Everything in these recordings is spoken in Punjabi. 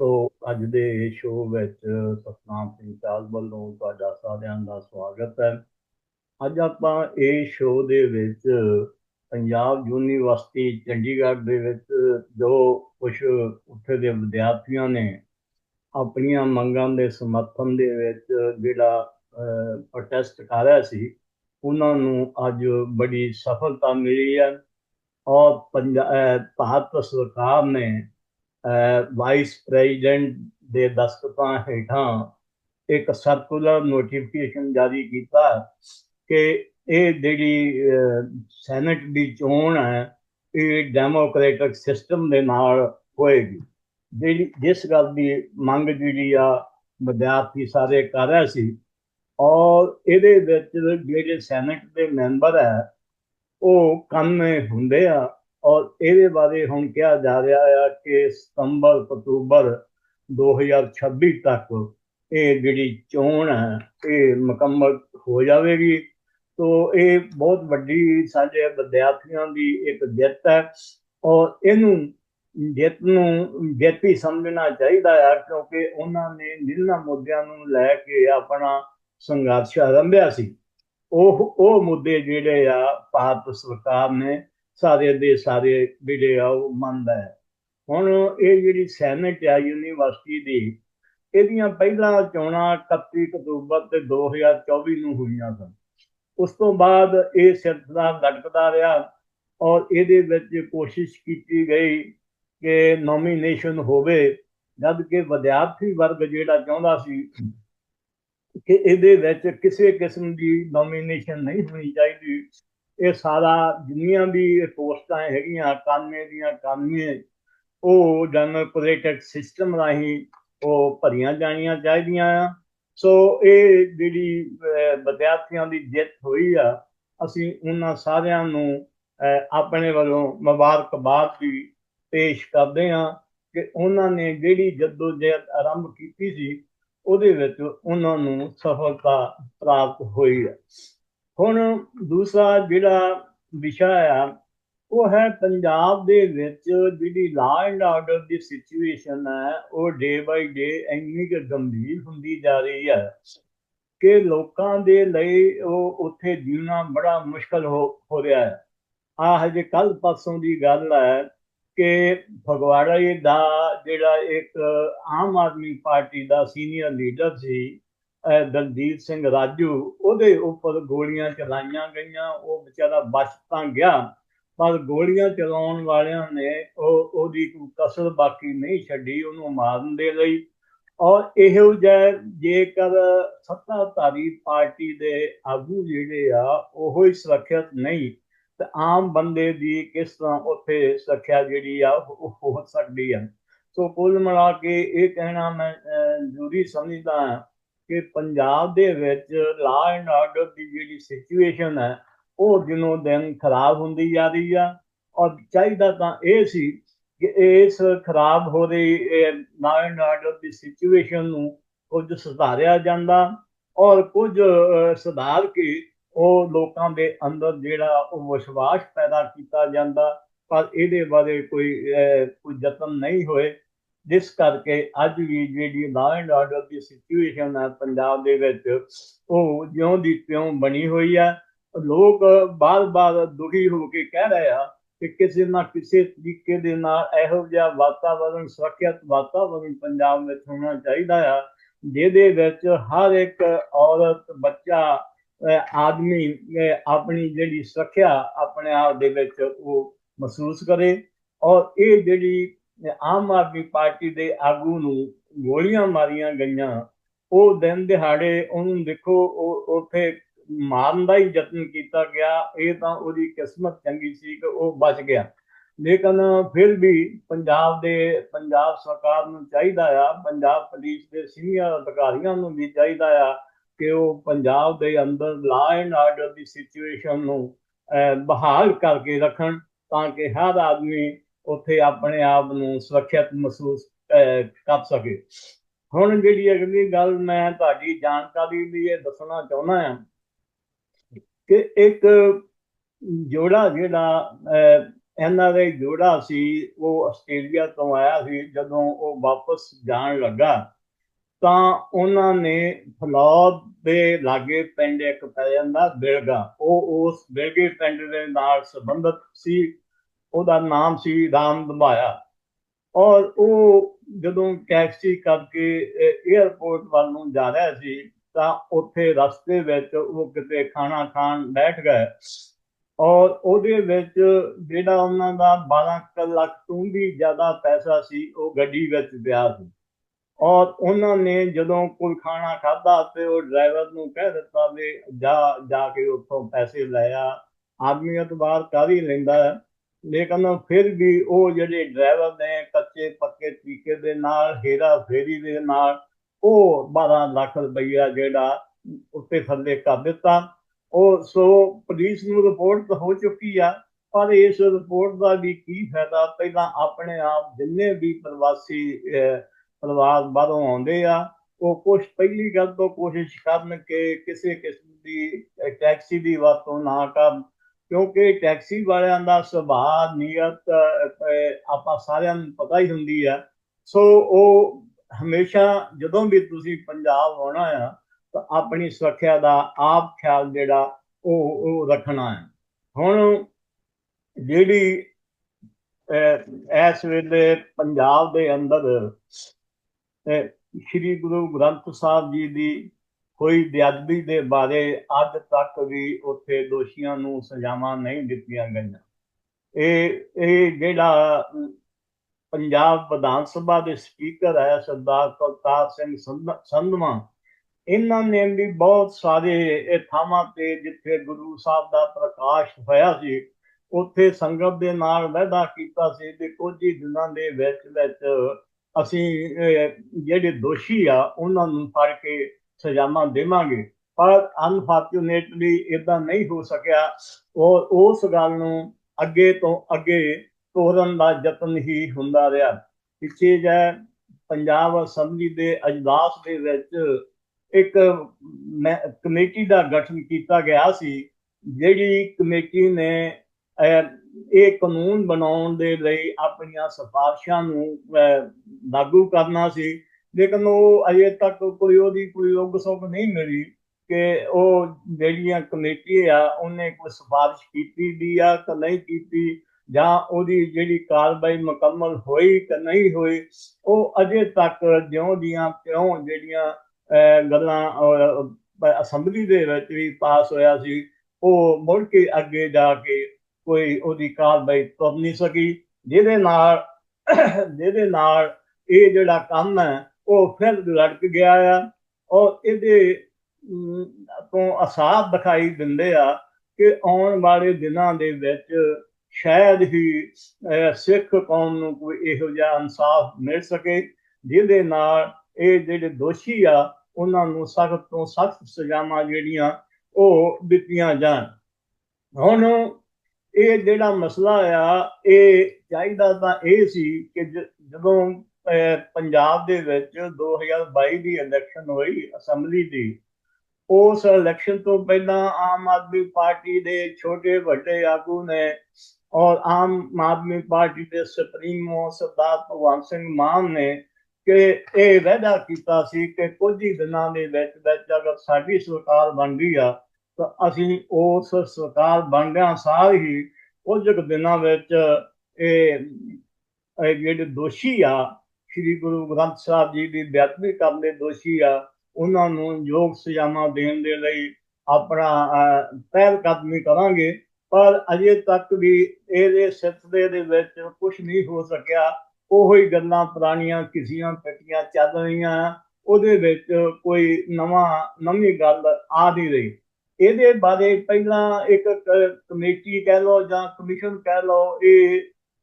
ਸੋ ਅੱਜ ਦੇ ਸ਼ੋਅ ਵਿੱਚ ਸਤਨਾਮ ਸਿੰਘ ਚਾਲ ਵੱਲੋਂ ਤੁਹਾਡਾ ਸਾਰਿਆਂ ਦਾ ਸਵਾਗਤ ਹੈ। ਅੱਜ ਆਪਾਂ ਇਹ ਸ਼ੋਅ ਦੇ ਵਿੱਚ ਪੰਜਾਬ ਯੂਨੀਵਰਸਿਟੀ ਚੰਡੀਗੜ੍ਹ ਦੇ ਵਿੱਚ ਜੋ ਕੁਝ ਉੱਥੇ ਦੇ ਵਿਦਿਆਰਥੀਆਂ ਨੇ ਆਪਣੀਆਂ ਮੰਗਾਂ ਦੇ ਸਮਰਥਨ ਦੇ ਵਿੱਚ ਜਿਹੜਾ ਪ੍ਰੋਟੈਸਟ ਕਰ ਰਿਹਾ ਸੀ, ਉਹਨਾਂ ਨੂੰ ਅੱਜ ਬੜੀ ਸਫਲਤਾ ਮਿਲੀ ਹੈ। ਔਰ ਪੰਜਾਬ ਭਾਰਤ ਸਰਕਾਰ ਨੇ ਵਾਈਸ ਪ੍ਰੈਜ਼ੀਡੈਂਟ ਦੇ ਦਸਤਖਤਾਂ ਹੇਠਾਂ ਇੱਕ ਸਰਕੂਲਰ ਨੋਟੀਫਿਕੇਸ਼ਨ ਜਾਰੀ ਕੀਤਾ ਕਿ ਇਹ ਜਿਹੜੀ ਸੈਨੇਟ ਦੀ ਚੋਣ ਹੈ, ਇਹ ਡੈਮੋਕ੍ਰੈਟਿਕ ਸਿਸਟਮ ਦੇ ਨਾਲ ਹੋਏਗੀ। ਜਿਹੜੀ, ਜਿਸ ਗੱਲ ਦੀ ਮੰਗ ਜਿਹੜੀ ਆ ਵਿਦਿਆਰਥੀ ਸਾਰੇ ਕਰ ਰਹੇ ਸੀ, ਔਰ ਇਹਦੇ ਵਿੱਚ ਜਿਹੜੇ ਸੈਨੇਟ ਦੇ ਮੈਂਬਰ ਹੈ, ਉਹ ਕੰਮ ਹੁੰਦੇ ਆ ਔਰ ਇਹਦੇ ਬਾਰੇ ਹੁਣ ਕਿਹਾ ਜਾ ਰਿਹਾ ਹੈ ਕਿ ਸਤੰਬਰ ਅਕਤੂਬਰ 2026 ਤੱਕ ਇਹ ਜਿਹੜੀ ਚੋਣ ਹੈ, ਇਹ ਮੁਕੰਮਲ ਹੋ ਜਾਵੇਗੀ। ਤੋ ਇਹ ਬਹੁਤ ਵੱਡੀ ਸਾਡੇ ਵਿਦਿਆਰਥੀਆਂ ਦੀ ਇੱਕ ਜਿੱਤ ਹੈ ਔਰ ਇਹਨੂੰ ਜਿੱਤ ਨੂੰ ਜਿੱਤ ਹੀ ਸਮਝਣਾ ਚਾਹੀਦਾ ਹੈ ਕਿਉਂਕਿ ਉਹਨਾਂ ਨੇ ਜਿਨ੍ਹਾਂ ਮੁੱਦਿਆਂ ਨੂੰ ਲੈ ਕੇ ਆਪਣਾ ਸੰਘਰਸ਼ ਆਰੰਭਿਆ ਸੀ। ਉਹ ਉਹ ਮੁੱਦੇ ਜਿਹੜੇ ਆ ਭਾਰਤ ਸਰਕਾਰ ਨੇ ਸਾਰੇ ਦੇ ਸਾਰੇ ਜਿਹੜੇ ਆ ਉਹ ਮੰਨਦਾ ਹੈ। ਹੁਣ ਇਹ ਜਿਹੜੀ ਸੈਨੇਟ ਆ ਯੂਨੀਵਰਸਿਟੀ ਦੀ, ਇਹਦੀਆਂ ਪਹਿਲਾਂ ਚੋਣਾਂ 31 ਅਕਤੂਬਰ ਤੇ 2024 ਨੂੰ ਹੋਈਆਂ ਸਨ। ਉਸ ਤੋਂ ਬਾਅਦ ਇਹ ਸਿਲਸਿਲਾ ਲਟਕਦਾ ਰਿਹਾ ਔਰ ਇਹਦੇ ਵਿੱਚ ਕੋਸ਼ਿਸ਼ ਕੀਤੀ ਗਈ ਕਿ ਨੋਮੀਨੇਸ਼ਨ ਹੋਵੇ, ਜਦ ਕਿ ਵਿਦਿਆਰਥੀ ਵਰਗ ਜਿਹੜਾ ਚਾਹੁੰਦਾ ਸੀ ਕਿ ਇਹਦੇ ਵਿੱਚ ਕਿਸੇ ਕਿਸਮ ਦੀ ਨੋਮੀਨੇਸ਼ਨ ਨਹੀਂ ਹੋਣੀ ਚਾਹੀਦੀ। ਇਹ ਸਾਰਾ ਜਿੰਨੀਆਂ ਵੀ ਪੋਸਟਾਂ ਹੈਗੀਆਂ ਕਾਨੂੰਨੇ ਦੀਆਂ ਕਾਨੂੰਨੇ ਉਹ ਡੈਮੋਕ੍ਰੈਟਿਕ ਸਿਸਟਮ ਰਾਹੀਂ ਉਹ ਭਰੀਆਂ ਜਾਣੀਆਂ ਚਾਹੀਦੀਆਂ ਆ। ਸੋ ਇਹ ਜਿਹੜੀ ਵਿਦਿਆਰਥੀਆਂ ਦੀ ਜਿੱਤ ਹੋਈ ਆ, ਅਸੀਂ ਉਹਨਾਂ ਸਾਰਿਆਂ ਨੂੰ ਆਪਣੇ ਵੱਲੋਂ ਮੁਬਾਰਕਬਾਦ ਵੀ ਪੇਸ਼ ਕਰਦੇ ਹਾਂ ਕਿ ਉਹਨਾਂ ਨੇ ਜਿਹੜੀ ਜਦੋਜਹਿਦ ਆਰੰਭ ਕੀਤੀ ਸੀ, ਉਹਦੇ ਵਿੱਚ ਉਹਨਾਂ ਨੂੰ ਸਫਲਤਾ ਪ੍ਰਾਪਤ ਹੋਈ ਹੈ ਹੁਣ ਦੂਸਰਾ ਜਿਹੜਾ ਵਿਸ਼ਾ ਆ, ਉਹ ਹੈ ਪੰਜਾਬ ਦੇ ਵਿੱਚ ਜਿਹੜੀ ਲਾ ਐਂਡ ਆਰਡਰ ਦੀ ਸਿਚੁਏਸ਼ਨ ਹੈ, ਉਹ ਡੇ ਬਾਈ ਡੇ ਇੰਨੀ ਕਿ ਗੰਭੀਰ ਹੁੰਦੀ ਜਾ ਰਹੀ ਹੈ ਕਿ ਲੋਕਾਂ ਦੇ ਲਈ ਉਹ ਉੱਥੇ ਜੀਣਾ ਬੜਾ ਮੁਸ਼ਕਲ ਹੋ ਹੋ ਰਿਹਾ ਹੈ। ਆ ਹਜੇ ਕੱਲ ਪਰਸੋਂ ਦੀ ਗੱਲ ਹੈ ਕਿ ਫਗਵਾੜਾ ਦਾ ਜਿਹੜਾ ਇੱਕ ਆਮ ਆਦਮੀ ਪਾਰਟੀ ਦਾ ਸੀਨੀਅਰ ਲੀਡਰ ਸੀ ਦਲਜੀਤ ਸਿੰਘ ਰਾਜੂ, ਉਹਦੇ ਉੱਪਰ ਗੋਲੀਆਂ ਚਲਾਈਆਂ ਗਈਆਂ, ਉਹ ਵਿਚਾਰਾ ਬਚ ਤਾਂ ਗਿਆ, ਪਰ ਗੋਲੀਆਂ ਚਲਾਉਣ ਵਾਲਿਆਂ ਨੇ ਉਹ, ਉਹਦੀ ਕੋਈ ਕਸਰ ਬਾਕੀ ਨਹੀਂ ਛੱਡੀ, ਉਹਨੂੰ ਮਾਰਨ ਦੇ ਲਈ। ਔਰ ਇਹੋ ਜਿਹਾ ਜੇਕਰ ਸੱਤਾਧਾਰੀ ਪਾਰਟੀ ਦੇ ਆਗੂ ਜਿਹੜੇ ਆ, ਉਹ ਹੀ ਸੁਰੱਖਿਅਤ ਨਹੀਂ। ਤੇ ਆਮ ਬੰਦੇ ਦੀ ਕਿਸ ਤਰ੍ਹਾਂ ਉੱਥੇ ਸੁਰੱਖਿਆ ਜਿਹੜੀ ਆ, ਉਹ ਹੋ ਸਕਦੀ ਹੈ ਸੋ ਕੁੱਲ ਮਿਲਾ ਕੇ ਇਹ ਕਹਿਣਾ ਮੈਂ ਜ਼ਰੂਰੀ ਸਮਝਦਾ ਹਾਂ ਕਿ ਪੰਜਾਬ ਦੇ ਵਿੱਚ ਲਾ ਐਂਡ ਆਰਡਰ ਦੀ ਜਿਹੜੀ ਸਿਚੁਏਸ਼ਨ ਹੈ, ਉਹ ਦਿਨੋਂ ਦਿਨ ਖਰਾਬ ਹੁੰਦੀ ਜਾ ਰਹੀ ਆ। ਔਰ ਚਾਹੀਦਾ ਤਾਂ ਇਹ ਸੀ ਕਿ ਇਸ ਖਰਾਬ ਹੋ ਰਹੀ ਲਾ ਐਂਡ ਆਰਡਰ ਦੀ ਸਿਚੁਏਸ਼ਨ ਨੂੰ ਕੁਝ ਸੁਧਾਰਿਆ ਜਾਂਦਾ ਔਰ ਕੁਝ ਸੁਧਾਰ ਕੇ ਉਹ ਲੋਕਾਂ ਦੇ ਅੰਦਰ ਜਿਹੜਾ ਉਹ ਵਿਸ਼ਵਾਸ ਪੈਦਾ ਕੀਤਾ ਜਾਂਦਾ। ਪਰ ਇਹਦੇ ਬਾਰੇ ਕੋਈ ਕੋਈ ਯਤਨ ਨਹੀਂ ਹੋਏ। ਜਿਸ ਕਰਕੇ ਅੱਜ ਵੀ ਜਿਹੜੀ ਲਾ ਐਂਡ ਆਰਡਰ ਦੀ ਸਿਚੁਏਸ਼ਨ ਹੈ ਪੰਜਾਬ ਦੇ ਵਿੱਚ, ਉਹ ਜਿਉਂ ਦੀ ਤਿਉਂ ਬਣੀ ਹੋਈ ਹੈ ਲੋਕ ਬਾਰ-ਬਾਰ ਦੁਖੀ ਹੋ ਕੇ ਕਹਿ ਰਹੇ ਆ ਕਿ ਕਿਸੇ ਨਾ ਕਿਸੇ ਤਰੀਕੇ ਦੇ ਨਾਲ ਇਹੋ ਜਿਹਾ ਵਾਤਾਵਰਣ ਸੁਰੱਖਿਅਤ ਵਾਤਾਵਰਣ ਪੰਜਾਬ ਵਿੱਚ ਹੋਣਾ ਚਾਹੀਦਾ ਆ, ਜਿਹਦੇ ਵਿੱਚ ਹਰ ਇੱਕ ਔਰਤ, ਬੱਚਾ ਆਦਮੀ ਆਪਣੀ ਜਿਹੜੀ ਸੁਰੱਖਿਆ ਆਪਣੇ ਆਪ ਦੇ ਵਿੱਚ ਉਹ ਮਹਿਸੂਸ ਕਰੇ। ਔਰ ਇਹ ਜਿਹੜੀ ਆਮ ਆਦਮੀ ਪਾਰਟੀ ਦੇ ਆਗੂ ਨੂੰ ਗੋਲੀਆਂ ਮਾਰੀਆਂ ਗਈਆਂ। ਉਹ ਦਿਨ ਦਿਹਾੜੇ ਉਹਨੂੰ ਦੇਖੋ ਉੱਥੇ ਮਾਰਨ ਦਾ ਹੀ ਯਤਨ ਕੀਤਾ ਗਿਆ। ਇਹ ਤਾਂ ਉਹਦੀ ਕਿਸਮਤ ਚੰਗੀ ਸੀ ਕਿ ਉਹ ਬਚ ਗਿਆ। ਲੇਕਿਨ ਫਿਰ ਵੀ ਪੰਜਾਬ ਦੇ, ਪੰਜਾਬ ਸਰਕਾਰ ਨੂੰ ਚਾਹੀਦਾ ਆ, ਪੰਜਾਬ ਪੁਲਿਸ ਦੇ ਸੀਨੀਅਰ ਅਧਿਕਾਰੀਆਂ ਨੂੰ ਵੀ ਚਾਹੀਦਾ ਆ ਕਿ ਉਹ ਪੰਜਾਬ ਦੇ ਅੰਦਰ ਲਾ ਐਂਡ ਆਰਡਰ ਦੀ ਸਿਚੁਏਸ਼ਨ ਨੂੰ ਬਹਾਲ ਕਰਕੇ ਰੱਖਣ ਤਾਂ ਕਿ ਹਰ ਆਦਮੀ ਉੱਥੇ ਆਪਣੇ ਆਪ ਨੂੰ ਸੁਰੱਖਿਅਤ ਮਹਿਸੂਸ ਕਰ ਸਕੇ। ਹੁਣ ਜਿਹੜੀ ਅਗਲੀ ਗੱਲ ਮੈਂ ਤੁਹਾਡੀ ਜਾਣਕਾਰੀ ਲਈ ਇਹ ਦੱਸਣਾ ਚਾਹੁੰਦਾ ਹਾਂ ਕਿ ਇੱਕ ਜੋੜਾ ਜਿਹੜਾ ਇਹਨਾਂ ਦੇ ਜੋੜਾ ਸੀ, ਉਹ ਆਸਟ੍ਰੇਲੀਆ ਤੋਂ ਆਇਆ ਸੀ। ਜਦੋਂ ਉਹ ਵਾਪਸ ਜਾਣ ਲੱਗਾ, ਤਾਂ ਉਹਨਾਂ ਨੇ ਫਲੌਦ ਦੇ ਲਾਗੇ ਪਿੰਡ ਇੱਕ ਪੈ ਜਾਂਦਾ ਬਿਲਗਾ ਉਹ ਉਸ ਬਿਲਗੇ ਪਿੰਡ ਦੇ ਨਾਲ ਸੰਬੰਧਿਤ ਸੀ। ਉਹਦਾ ਨਾਮ ਸੀ ਰਾਮ ਦਮਾਇਆ ਔਰ ਉਹ ਜਦੋਂ ਟੈਕਸੀ ਕਰਕੇ 에ਅਰਪੋਰਟ ਵੱਲ ਨੂੰ ਜਾ ਰਿਹਾ ਸੀ, ਤਾਂ ਉੱਥੇ ਰਸਤੇ ਵਿੱਚ ਉਹ ਕਿਤੇ ਖਾਣਾ ਖਾਣ ਬੈਠ ਗਏ। ਔਰ ਉਹਦੇ ਵਿੱਚ ਜਿਹੜਾ ਉਹਨਾਂ ਦਾ 12 ਲੱਖ ਤੋਂ ਵੀ ਜ਼ਿਆਦਾ ਪੈਸਾ ਸੀ, ਉਹ ਗੱਡੀ ਵਿੱਚ ਪਿਆ ਸੀ। ਔਰ ਉਹਨਾਂ ਨੇ ਜਦੋਂ ਕੋਈ ਖਾਣਾ ਖਾਦਾ ਤੇ ਉਹ ਡਰਾਈਵਰ ਨੂੰ ਕਹਿ ਦਿੱਤਾ ਵੀ ਜਾ ਜਾ ਕੇ ਉੱਥੋਂ ਪੈਸੇ ਲੈ ਆ। ਆਦਮੀ ਅਤਬਾਰ ਕਰ ਹੀ ਲੈਂਦਾ ਹੈ। ਲੇਕਿਨ ਫਿਰ ਵੀ ਉਹ ਜਿਹੜੇ ਡਰਾਈਵਰ ਨੇ ਕੱਚੇ ਪੱਕੇ ਤਰੀਕੇ ਦੇ ਨਾਲ, ਹੀਰਾ ਫੇਰੀ ਦੇ ਨਾਲ ਉਹ 12 ਲੱਖ ਰੁਪਈਆ ਜਿਹੜਾ ਉੱਤੇ ਥੱਲੇ ਕਰ ਦਿੱਤਾ। ਉਹ ਸੋ ਪੁਲਿਸ ਨੂੰ ਰਿਪੋਰਟ ਹੋ ਚੁੱਕੀ ਆ, ਪਰ ਇਸ ਰਿਪੋਰਟ ਦਾ ਵੀ ਕੀ ਫਾਇਦਾ? ਪਹਿਲਾਂ ਆਪਣੇ ਆਪ ਜਿੰਨੇ ਵੀ ਪ੍ਰਵਾਸੀ ਪਰਿਵਾਰ ਬਾਹਰੋਂ ਆਉਂਦੇ ਆ, ਉਹ ਕੁਝ ਪਹਿਲੀ ਗੱਲ ਤੋਂ ਕੋਸ਼ਿਸ਼ ਕਰਨ ਕਿ ਕਿਸੇ ਕਿਸਮ ਦੀ ਟੈਕਸੀ ਦੀ ਵਰਤੋਂ ਨਾ ਕਰਨ। ਕਿਉਂਕਿ ਟੈਕਸੀ ਵਾਲਿਆਂ ਦਾ ਸੁਭਾਅ, ਨੀਅਤ ਆਪਾਂ ਸਾਰਿਆਂ ਨੂੰ ਪਤਾ ਹੀ ਹੁੰਦੀ ਆ। ਸੋ ਉਹ ਹਮੇਸ਼ਾ ਜਦੋਂ ਵੀ ਤੁਸੀਂ ਪੰਜਾਬ ਆਉਣਾ ਆ, ਤਾਂ ਆਪਣੀ ਸੁਰੱਖਿਆ ਦਾ ਆਪ ਖਿਆਲ ਜਿਹੜਾ, ਉਹ ਉਹ ਰੱਖਣਾ ਹੈ ਹੁਣ ਜਿਹੜੀ ਇਸ ਵੇਲੇ ਪੰਜਾਬ ਦੇ ਅੰਦਰ ਸ੍ਰੀ ਗੁਰੂ ਗ੍ਰੰਥ ਸਾਹਿਬ ਜੀ ਦੀ ਕੋਈ ਬੇਅਦਬੀ ਦੇ ਬਾਰੇ ਅੱਜ ਤੱਕ ਵੀ ਉੱਥੇ ਦੋਸ਼ੀਆਂ ਨੂੰ ਸਜ਼ਾਵਾਂ ਨਹੀਂ ਦਿੱਤੀਆਂ ਗਈਆਂ। ਇਹ ਇਹ ਜਿਹੜਾ ਪੰਜਾਬ ਵਿਧਾਨ ਸਭਾ ਦੇ ਸਪੀਕਰ ਹੈ ਸਰਦਾਰ ਕੁਲਤਾਰ ਸਿੰਘ ਸੰਧਵਾ, ਇਹਨਾਂ ਨੇ ਵੀ ਬਹੁਤ ਸਾਰੇ ਇਹ ਥਾਵਾਂ ਤੇ ਜਿੱਥੇ ਗੁਰੂ ਸਾਹਿਬ ਦਾ ਪ੍ਰਕਾਸ਼ ਹੋਇਆ ਸੀ, ਉੱਥੇ ਸੰਗਤ ਦੇ ਨਾਲ ਵਾਅਦਾ ਕੀਤਾ ਸੀ ਕਿ ਕੁਝ ਹੀ ਦਿਨਾਂ ਦੇ ਵਿੱਚ ਵਿੱਚ ਅਸੀਂ ਜਿਹੜੇ ਦੋਸ਼ੀ ਆ, ਉਹਨਾਂ ਨੂੰ ਫੜ ਕੇ ਸਜ਼ਾਵਾਂ ਦੇਵਾਂਗੇ। ਪਰ ਅਨਫੋਰਚੂਨੇਟਲੀ ਇਦਾਂ ਨਹੀਂ ਹੋ ਸਕਿਆ। ਉਹ, ਉਸ ਗੱਲ ਨੂੰ ਅੱਗੇ ਤੋਂ ਅੱਗੇ ਤੋਰਨ ਦਾ ਯਤਨ ਹੀ ਹੁੰਦਾ ਰਿਹਾ। ਪਿੱਛੇ ਜੈ ਪੰਜਾਬ ਅਸੈਂਬਲੀ ਦੇ ਅਜਲਾਸ ਦੇ ਵਿੱਚ ਇੱਕ ਕਮੇਟੀ ਦਾ ਗਠਨ ਕੀਤਾ ਗਿਆ ਸੀ, ਜਿਹੜੀ ਕਮੇਟੀ ਨੇ ਇਹ ਕਾਨੂੰਨ ਬਣਾਉਣ ਦੇ ਲਈ ਆਪਣੀਆਂ ਸਿਫਾਰਸ਼ਾਂ ਨੂੰ ਲਾਗੂ ਕਰਨਾ ਸੀ। ਲੇਕਿਨ ਉਹ ਅਜੇ ਤੱਕ ਕੋਈ ਉਹਦੀ ਕੋਈ ਯੋਗ ਸੋਗ ਨਹੀਂ ਮਿਲੀ ਕਿ ਉਹ ਜਿਹੜੀਆਂ ਕਮੇਟੀ ਆ, ਉਹਨੇ ਕੋਈ ਸਿਫਾਰਿਸ਼ ਕੀਤੀ ਦੀ ਆ ਕਿ ਨਹੀਂ ਕੀਤੀ ਜਾਂ ਉਹਦੀ ਜਿਹੜੀ ਕਾਰਵਾਈ ਮੁਕੰਮਲ ਹੋਈ ਕਿ ਨਹੀਂ ਹੋਈ, ਉਹ ਅਜੇ ਤੱਕ ਜਿਉਂ ਦੀਆਂ ਕਿਉਂ ਜਿਹੜੀਆਂ ਗੱਲਾਂ ਅਸੈਂਬਲੀ ਦੇ ਵਿੱਚ ਵੀ ਪਾਸ ਹੋਇਆ ਸੀ, ਉਹ ਮੁੜ ਕੇ ਅੱਗੇ ਜਾ ਕੇ ਕੋਈ ਉਹਦੀ ਕਾਰਵਾਈ ਤੁਰ ਨਹੀਂ ਸਕੀ, ਜਿਹਦੇ ਨਾਲ ਜਿਹਦੇ ਨਾਲ ਇਹ ਜਿਹੜਾ ਕੰਮ ਹੈ ਉਹ ਫਿਰ ਲੜਕ ਗਿਆ ਆ। ਔਰ ਇਹਦੇ ਤੋਂ ਅਸਾਬ ਦਿਖਾਈ ਦਿੰਦੇ ਆ ਕਿ ਆਉਣ ਵਾਲੇ ਦਿਨਾਂ ਦੇ ਵਿੱਚ ਸ਼ਾਇਦ ਹੀ ਸਿੱਖ ਕੌਮ ਨੂੰ ਕੋਈ ਇਹੋ ਜਿਹਾ ਇਨਸਾਫ ਮਿਲ ਸਕੇ, ਜਿਹਦੇ ਨਾਲ ਇਹ ਜਿਹੜੇ ਦੋਸ਼ੀ ਆ, ਉਹਨਾਂ ਨੂੰ ਸਖਤ ਤੋਂ ਸਖਤ ਸਜ਼ਾਵਾਂ ਜਿਹੜੀਆਂ ਉਹ ਦਿੱਤੀਆਂ ਜਾਣ। ਹੁਣ ਇਹ ਜਿਹੜਾ ਮਸਲਾ ਆ, ਇਹ ਚਾਹੀਦਾ ਤਾਂ ਇਹ ਸੀ ਕਿ ਜਦੋਂ ਪੰਜਾਬ ਦੇ ਵਿੱਚ 2022 ਦੀ ਇਲੈਕਸ਼ਨ ਹੋਈ, ਅਸੈਂਬਲੀ ਦੀ। ਉਸ ਇਲੈਕਸ਼ਨ ਤੋਂ ਪਹਿਲਾਂ ਆਮ ਆਦਮੀ ਪਾਰਟੀ ਦੇ ਛੋਟੇ ਵੱਡੇ ਆਗੂ ਨੇ ਔਰ ਆਮ ਆਦਮੀ ਪਾਰਟੀ ਦੇ ਸੁਪਰੀਮੋ ਸਰਦਾਰ ਭਗਵੰਤ ਸਿੰਘ ਮਾਨ ਨੇ ਕਿ ਇਹ ਵਾਅਦਾ ਕੀਤਾ ਸੀ ਕਿ ਕੁਝ ਹੀ ਦਿਨਾਂ ਦੇ ਵਿੱਚ ਵਿੱਚ ਅਗਰ ਸਾਡੀ ਸਰਕਾਰ ਬਣਦੀ ਆ, ਤਾਂ ਅਸੀਂ ਉਸ ਸਰਕਾਰ ਬਣਦਿਆਂ ਸਾਰ ਹੀ ਕੁਝ ਦਿਨਾਂ ਵਿੱਚ ਇਹ ਜਿਹੜੇ ਦੋਸ਼ੀ ਆ ਸ੍ਰੀ ਗੁਰੂ ਗ੍ਰੰਥ ਸਾਹਿਬ ਜੀ ਦੀ ਬੇਅਦਬੀ ਕਰਨ ਦੇ ਦੋਸ਼ੀ ਆ, ਉਹਨਾਂ ਨੂੰ ਯੋਗ ਸਜ਼ਾਵਾਂ ਦੇਣ ਦੇ ਲਈ ਆਪਣਾ ਪਹਿਲ ਕਦਮੀ ਕਰਾਂਗੇ, ਪਰ ਅਜੇ ਤੱਕ ਵੀ ਇਹਦੇ ਸਿਲਸਿਲੇ ਦੇ ਵਿੱਚ ਕੁਝ ਨਹੀਂ ਹੋ ਸਕਿਆ। ਉਹੋ ਹੀ ਗੱਲਾਂ ਪੁਰਾਣੀਆਂ ਕਿਸੀਆਂ ਪੱਟੀਆਂ ਚੱਲ ਰਹੀਆਂ ਉਹਦੇ ਵਿੱਚ ਕੋਈ ਨਵਾਂ, ਨਵੀਂ ਗੱਲ ਆ ਨਹੀਂ ਰਹੀ। ਇਹਦੇ ਬਾਰੇ ਪਹਿਲਾਂ ਇੱਕ ਕਮੇਟੀ ਕਹਿ ਲਓ ਜਾਂ ਕਮਿਸ਼ਨ ਕਹਿ ਲਓ, ਇਹ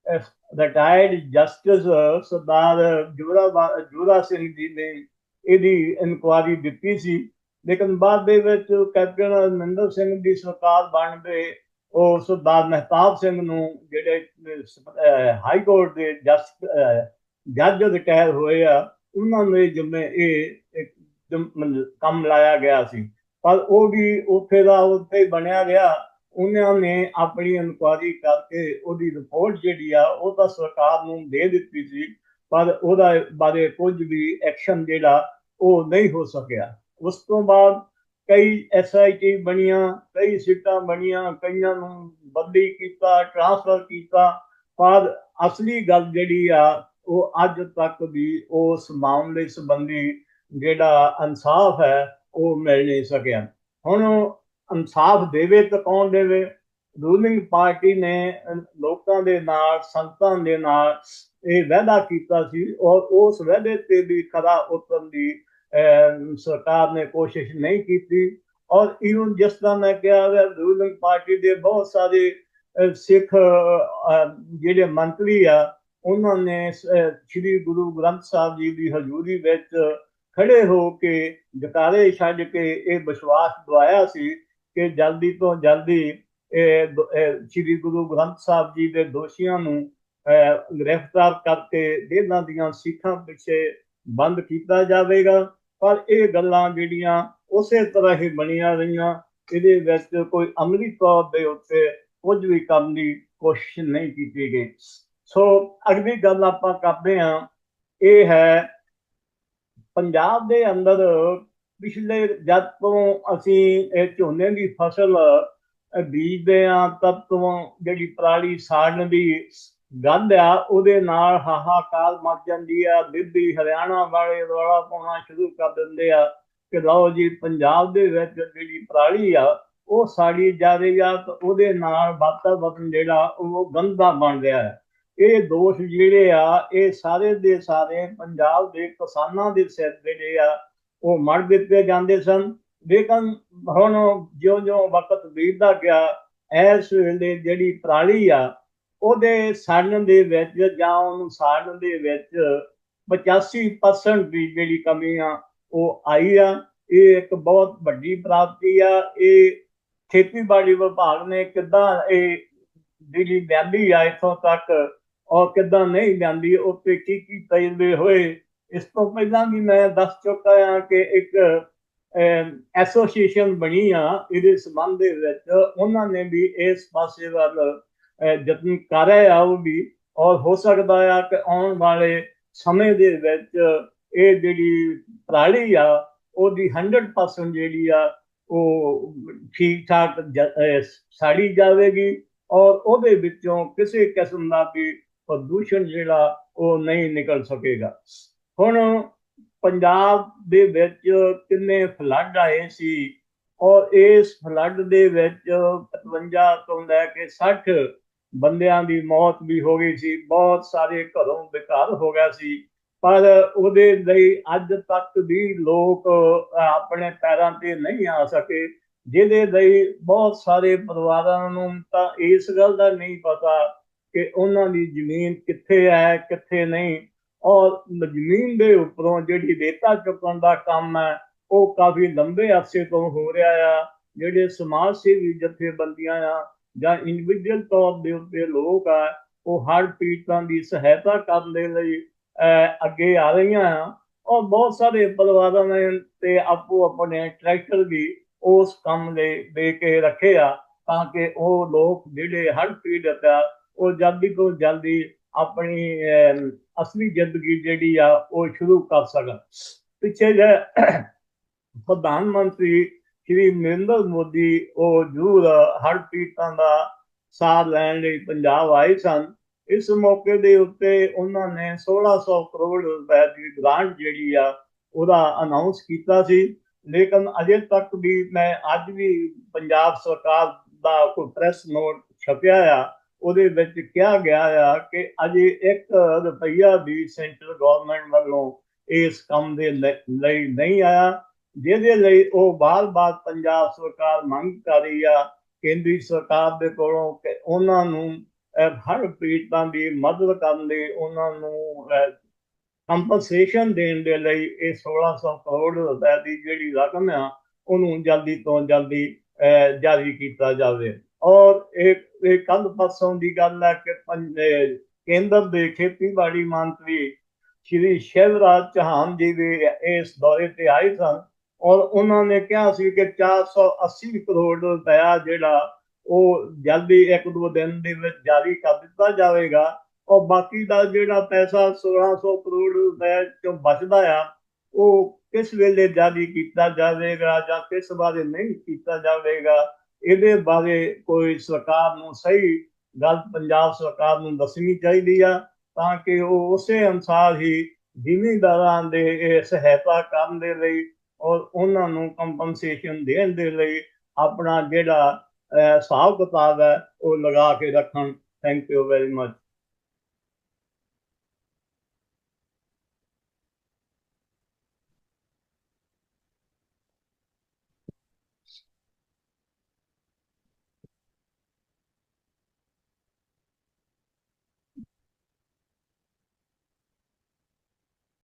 ਰਿਟਾਇਰਡ ਜਸਟਿਸ ਸਰਦਾਰ ਜੋਰਾ ਜੋਰਾ ਸਿੰਘ ਜੀ ਨੇ ਇਹਦੀ ਇਨਕੁਆਰੀ ਦਿੱਤੀ ਸੀ, ਲੇਕਿਨ ਬਾਅਦ ਦੇ ਵਿੱਚ ਕੈਪਟਨ ਅਮਰਿੰਦਰ ਸਿੰਘ ਦੀ ਸਰਕਾਰ ਬਣ ਗਏ ਉਹ ਸਰਦਾਰ ਮਹਿਤਾਬ ਸਿੰਘ ਨੂੰ ਜਿਹੜੇ ਹਾਈ ਕੋਰਟ ਦੇ ਜਸਟ ਜੱਜ ਰਿਟਾਇਰ ਹੋਏ ਆ, ਉਹਨਾਂ ਨੇ ਜਿਵੇਂ ਇਹ ਕੰਮ ਲਾਇਆ ਗਿਆ ਸੀ। ਪਰ ਉਹ ਵੀ ਉੱਥੇ ਦਾ ਉੱਥੇ ਬਣਿਆ ਗਿਆ। ਉਹਨਾਂ ਨੇ ਆਪਣੀ ਇਨਕੁਆਰੀ ਕਰਕੇ ਉਹਦੀ ਰਿਪੋਰਟ ਜਿਹੜੀ ਆ, ਉਹ ਤਾਂ ਸਰਕਾਰ ਨੂੰ ਦੇ ਦਿੱਤੀ ਸੀ, ਪਰ ਉਹਦਾ ਬਾਰੇ ਕੁਝ ਵੀ ਐਕਸ਼ਨ ਜਿਹੜਾ, ਉਹ ਨਹੀਂ ਹੋ ਸਕਿਆ। ਉਸ ਤੋਂ ਬਾਅਦ ਕਈ ਐਸਆਈਟੀ ਬਣੀਆਂ, ਕਈ ਸੀਟਾਂ ਬਣੀਆਂ, ਕਈਆਂ ਨੂੰ ਬਦਲੀ ਕੀਤਾ ਟ੍ਰਾਂਸਫਰ ਕੀਤਾ, ਪਰ ਅਸਲੀ ਗੱਲ ਜਿਹੜੀ ਆ, ਉਹ ਅੱਜ ਤੱਕ ਵੀ ਉਸ ਮਾਮਲੇ ਸੰਬੰਧੀ ਜਿਹੜਾ ਇਨਸਾਫ ਹੈ, ਉਹ ਮਿਲ ਨਹੀਂ ਸਕਿਆ। ਹੁਣ ਇਨਸਾਫ ਦੇਵੇ ਤਾਂ ਕੌਣ ਦੇਵੇ? ਰੂਲਿੰਗ ਪਾਰਟੀ ਨੇ ਲੋਕਾਂ ਦੇ ਨਾਲ ਸੰਤਾਂ ਦੇ ਨਾਲ ਇਹ ਵਾਅਦਾ ਕੀਤਾ ਸੀ ਔਰ ਉਸ ਵਾਅਦੇ ਤੇ ਵੀ ਖਰਾ ਉਤਰਨ ਦੀ ਸਰਕਾਰ ਨੇ ਕੋਸ਼ਿਸ਼ ਨਹੀਂ ਕੀਤੀ ਔਰ ਇਵਨ ਜਿਸ ਤਰ੍ਹਾਂ ਮੈਂ ਕਿਹਾ ਰੂਲਿੰਗ ਪਾਰਟੀ ਦੇ ਬਹੁਤ ਸਾਰੇ ਸਿੱਖ ਜਿਹੜੇ ਮੰਤਰੀ ਆ, ਉਹਨਾਂ ਨੇ ਸ੍ਰੀ ਗੁਰੂ ਗ੍ਰੰਥ ਸਾਹਿਬ ਜੀ ਦੀ ਹਜ਼ੂਰੀ ਵਿੱਚ ਖੜੇ ਹੋ ਕੇ ਜਕਾਰੇ ਛੱਡ ਕੇ ਇਹ ਵਿਸ਼ਵਾਸ ਦਵਾਇਆ ਸੀ ਕਿ ਜਲਦੀ ਤੋਂ ਜਲਦੀ ਇਹ ਸ੍ਰੀ ਗੁਰੂ ਗ੍ਰੰਥ ਸਾਹਿਬ ਜੀ ਦੇ ਦੋਸ਼ੀਆਂ ਨੂੰ ਗ੍ਰਿਫਤਾਰ ਕਰਕੇ ਜੇਲ੍ਹਾਂ ਦੀਆਂ ਸਿੱਖਾਂ ਪਿੱਛੇ ਬੰਦ ਕੀਤਾ ਜਾਵੇਗਾ। ਪਰ ਇਹ ਗੱਲਾਂ ਜਿਹੜੀਆਂ ਉਸੇ ਤਰ੍ਹਾਂ ਹੀ ਬਣੀਆਂ ਰਹੀਆਂ, ਇਹਦੇ ਵਿੱਚ ਕੋਈ ਅਮਲੀ ਤੌਰ ਦੇ ਉੱਤੇ ਕੁਝ ਵੀ ਕਰਨ ਦੀ ਕੋਸ਼ਿਸ਼ ਨਹੀਂ ਕੀਤੀ ਗਈ। ਸੋ ਅਗਲੀ ਗੱਲ ਆਪਾਂ ਕਰਦੇ ਹਾਂ, ਇਹ ਹੈ ਪੰਜਾਬ ਦੇ ਅੰਦਰ ਪਿਛਲੇ ਜਦ ਤੋਂ ਅਸੀਂ ਇਹ ਝੋਨੇ ਦੀ ਫਸਲ ਬੀਜਦੇ ਆ ਤਦ ਤੋਂ ਜਿਹੜੀ ਪਰਾਲੀ ਸਾੜਨ ਦੀ ਗੰਧ ਆ, ਉਹਦੇ ਨਾਲ ਹਾਹਾਕਾਰ ਮਚ ਜਾਂਦੀ ਆ, ਦਿੱਲੀ, ਹਰਿਆਣਾ ਵਾਲੇ ਰੌਲਾ ਪਾਉਣਾ ਸ਼ੁਰੂ ਕਰ ਦਿੰਦੇ ਆ ਕਿ ਲਓ ਜੀ, ਪੰਜਾਬ ਦੇ ਵਿੱਚ ਜਿਹੜੀ ਪਰਾਲੀ ਆ, ਉਹ ਸਾੜੀ ਜਾ ਰਹੀ ਆ, ਤਾਂ ਉਹਦੇ ਨਾਲ ਵਾਤਾਵਰਨ ਜਿਹੜਾ, ਉਹ ਗੰਦਾ ਬਣ ਰਿਹਾ ਹੈ। ਇਹ ਦੋਸ਼ ਜਿਹੜੇ ਆ, ਇਹ ਸਾਰੇ ਦੇ ਸਾਰੇ ਪੰਜਾਬ ਦੇ ਕਿਸਾਨਾਂ ਦੇ ਸਿਰ ਜਿਹੜੇ ਆ ਉਹ ਮੜ ਦਿੱਤੇ ਜਾਂਦੇ ਸਨ। ਲੇਕਿਨ ਹੁਣ ਜਿਉਂ-ਜਿਉਂ ਵਕਤ ਬੀਤਦਾ ਗਿਆ, ਇਸ ਵੇਲੇ ਜਿਹੜੀ ਪ੍ਰਾਲੀ ਆ, ਉਹਦੇ ਸਾੜਨ ਦੇ ਵਿੱਚ ਜਾਂ ਉਹਨੂੰ ਸਾੜਨ ਦੇ ਵਿੱਚ 85% ਦੀ ਜਿਹੜੀ ਕਮੀ ਆ, ਉਹ ਆਈ ਆ। ਇਹ ਇੱਕ ਬਹੁਤ ਵੱਡੀ ਪ੍ਰਾਪਤੀ ਆ। ਇਹ ਖੇਤੀਬਾੜੀ ਵਿਭਾਗ ਨੇ ਕਿੱਦਾਂ ਇਹ ਜਿਹੜੀ ਲਿਆਂਦੀ ਆ ਇਥੋਂ ਤੱਕ ਔਰ ਕਿੱਦਾਂ ਨਹੀਂ ਲਿਆਂਦੀ ਉੱਤੇ ਕੀ ਕੀ ਤਜਰਬੇ ਹੋਏ ਇਸ ਤੋਂ ਪਹਿਲਾਂ ਵੀ ਮੈਂ ਦੱਸ ਚੁੱਕਾ ਹਾਂ ਕਿ ਇੱਕ ਐਸੋਸੀਏਸ਼ਨ ਬਣੀ ਆ ਇਹਦੇ ਸੰਬੰਧ ਦੇ ਵਿੱਚ। ਉਹਨਾਂ ਨੇ ਵੀ ਇਸ ਪਾਸੇ ਵੱਲ ਯਤਨ ਕਰ ਰਹੇ ਉਹ ਵੀ। ਔਰ ਹੋ ਸਕਦਾ ਆ ਕਿ ਆਉਣ ਵਾਲੇ ਸਮੇਂ ਦੇ ਵਿੱਚ ਇਹ ਜਿਹੜੀ ਪ੍ਰਾਲੀ ਆ, ਉਹਦੀ 100% ਜਿਹੜੀ ਆ, ਉਹ ਠੀਕ ਠਾਕ ਸਾੜੀ ਜਾਵੇਗੀ। ਔਰ ਉਹਦੇ ਵਿੱਚੋਂ ਕਿਸੇ ਕਿਸਮ ਦਾ ਵੀ ਪ੍ਰਦੂਸ਼ਣ ਜਿਹੜਾ, ਉਹ ਨਹੀਂ ਨਿਕਲ ਸਕੇਗਾ। ਹੁਣ ਪੰਜਾਬ ਦੇ ਵਿੱਚ ਕਿੰਨੇ ਫਲੱਡ ਆਏ ਸੀ ਔਰ ਇਸ ਫਲੱਡ ਦੇ ਵਿੱਚ 55 ਤੋਂ ਲੈ ਕੇ 60 ਬੰਦਿਆਂ ਦੀ ਮੌਤ ਵੀ ਹੋ ਗਈ ਸੀ, ਬਹੁਤ ਸਾਰੇ ਘਰੋਂ ਬੇਕਾਰ ਹੋ ਗਿਆ ਸੀ। ਪਰ ਉਹਦੇ ਲਈ ਅੱਜ ਤੱਕ ਵੀ ਲੋਕ ਆਪਣੇ ਪੈਰਾਂ ਤੇ ਨਹੀਂ ਆ ਸਕੇ, ਜਿਹਦੇ ਲਈ ਬਹੁਤ ਸਾਰੇ ਪਰਿਵਾਰਾਂ ਨੂੰ ਤਾਂ ਇਸ ਗੱਲ ਦਾ ਨਹੀਂ ਪਤਾ ਕਿ ਉਹਨਾਂ ਦੀ ਜ਼ਮੀਨ ਕਿੱਥੇ ਹੈ, ਕਿੱਥੇ ਨਹੀਂ। ਔਰ ਜ਼ਮੀਨ ਦੇ ਉੱਪਰੋਂ ਜਿਹੜੀ ਰੇਤਾ ਚੁੱਕਣ ਦਾ ਕੰਮ ਹੈ, ਉਹ ਕਾਫੀ ਲੰਬੇ ਅਰਸੇ ਤੋਂ ਹੋ ਰਿਹਾ ਆ। ਜਿਹੜੇ ਸਮਾਜ ਸੇਵੀ ਜਥੇਬੰਦੀਆਂ ਆ ਜਾਂ ਇੰਡੀਵਿਜੂਅਲ ਤੌਰ ਦੇ ਉੱਤੇ ਲੋਕ ਆ, ਉਹ ਹਰ ਪੀੜਤਾਂ ਦੀ ਸਹਾਇਤਾ ਕਰਨ ਦੇ ਲਈ ਅੱਗੇ ਆ ਰਹੀਆਂ ਆ। ਔਰ ਬਹੁਤ ਸਾਰੇ ਪਰਿਵਾਰਾਂ ਨੇ ਤੇ ਆਪੋ ਆਪਣੇ ਟਰੈਕਟਰ ਵੀ ਉਸ ਕੰਮ ਲਈ ਦੇ ਕੇ ਰੱਖੇ ਆ ਤਾਂ ਕਿ ਉਹ ਲੋਕ ਜਿਹੜੇ ਹਰ ਪੀੜਤ ਆ, ਉਹ ਜਲਦੀ ਤੋਂ ਜਲਦੀ ਆਪਣੀ ਅਸਲੀ ਜ਼ਿੰਦਗੀ ਜਿਹੜੀ ਆ, ਉਹ ਸ਼ੁਰੂ ਕਰ ਸਕਣ। ਪਿੱਛੇ ਜੇ ਪ੍ਰਧਾਨ ਮੰਤਰੀ ਸ਼੍ਰੀ ਨਰਿੰਦਰ ਮੋਦੀ, ਉਹ ਜ਼ਰੂਰ ਹਰ ਪੀੜਤਾਂ ਦਾ ਸਾਥ ਲੈਣ ਲਈ ਪੰਜਾਬ ਆਏ ਸਨ। ਇਸ ਮੌਕੇ ਦੇ ਉੱਤੇ ਉਹਨਾਂ ਨੇ 1600 ਕਰੋੜ ਰੁਪਏ ਦੀ ਗ੍ਰਾਂਟ ਜਿਹੜੀ ਆ, ਉਹਦਾ ਅਨਾਉਂਸ ਕੀਤਾ ਸੀ। ਲੇਕਿਨ ਅਜੇ ਤੱਕ ਵੀ ਮੈਂ ਅੱਜ ਵੀ ਪੰਜਾਬ ਸਰਕਾਰ ਦਾ ਕੋਈ ਪ੍ਰੈਸ ਨੋਟ ਛਪਿਆ ਆ। ਉਹਦੇ ਵਿੱਚ ਕਿਹਾ ਗਿਆ ਆ ਕਿ ਅਜੇ 1 ਰੁਪਈਆ ਵੀ ਸੈਂਟਰ ਗਵਰਨਮੈਂਟ ਵੱਲੋਂ ਇਸ ਕੰਮ ਦੇ ਲਈ ਨਹੀਂ ਆਇਆ, ਜਿਹਦੇ ਲਈ ਉਹ ਬਾਰ-ਬਾਰ ਪੰਜਾਬ ਸਰਕਾਰ ਮੰਗ ਕਰ ਰਹੀ ਆ, ਕੇਂਦਰੀ ਸਰਕਾਰ ਦੇ ਕੋਲੋਂ ਕਿ ਉਹਨਾਂ ਨੂੰ ਹਰ ਪੀੜਤਾਂ ਦੀ ਮਦਦ ਕਰਨ ਲਈ ਉਹਨਾਂ ਨੂੰ ਕੰਪਨਸੇਸ਼ਨ ਦੇਣ ਦੇ ਲਈ ਇਹ 1600 ਕਰੋੜ ਰੁਪਏ ਦੀ ਜਿਹੜੀ ਰਕਮ ਆ, ਉਹਨੂੰ ਜਲਦੀ ਤੋਂ ਜਲਦੀ ਜਾਰੀ ਕੀਤਾ ਜਾਵੇ। ਔਰ ਇਹ ਇਹ ਕੱਲ ਪਰਸੋਂ ਦੀ ਗੱਲ ਹੈ ਕਿ ਕੇਂਦਰ ਦੇ ਖੇਤੀਬਾੜੀ ਮੰਤਰੀ ਸ਼੍ਰੀ ਸ਼ਿਵਰਾਜ ਚੌਹਾਨ ਜੀ ਵੀ ਇਸ ਦੌਰੇ ਤੇ ਆਏ ਸਨ ਔਰ ਉਹਨਾਂ ਨੇ ਕਿਹਾ ਸੀ ਕਿ 480 ਕਰੋੜ ਰੁਪਇਆ ਜਿਹੜਾ ਉਹ ਜਲਦੀ ਇੱਕ ਦੋ ਦਿਨ ਦੇ ਵਿੱਚ ਜਾਰੀ ਕਰ ਦਿੱਤਾ ਜਾਵੇਗਾ ਔਰ ਬਾਕੀ ਦਾ ਜਿਹੜਾ ਪੈਸਾ 1600 ਕਰੋੜ ਰੁਪਏ ਚੋਂ ਬਚਦਾ ਆ, ਉਹ ਕਿਸ ਵੇਲੇ ਜਾਰੀ ਕੀਤਾ ਜਾਵੇਗਾ ਜਾਂ ਕਿਸ ਬਾਰੇ ਨਹੀਂ ਕੀਤਾ ਜਾਵੇਗਾ ਇਹਦੇ ਬਾਰੇ ਕੋਈ ਸਰਕਾਰ ਨੂੰ ਸਹੀ ਗੱਲ ਪੰਜਾਬ ਸਰਕਾਰ ਨੂੰ ਦੱਸਣੀ ਚਾਹੀਦੀ ਆ ਤਾਂ ਕਿ ਉਹ ਉਸੇ ਅਨੁਸਾਰ ਹੀ ਜ਼ਿਮੀਂਦਾਰਾਂ ਦੇ ਇਹ ਸਹਾਇਤਾ ਕਰਨ ਦੇ ਲਈ ਔਰ ਉਹਨਾਂ ਨੂੰ ਕੰਪਨਸੇਸ਼ਨ ਦੇਣ ਦੇ ਲਈ ਆਪਣਾ ਜਿਹੜਾ ਹਿਸਾਬ ਕਿਤਾਬ ਹੈ ਉਹ ਲਗਾ ਕੇ ਰੱਖਣ। Thank you very much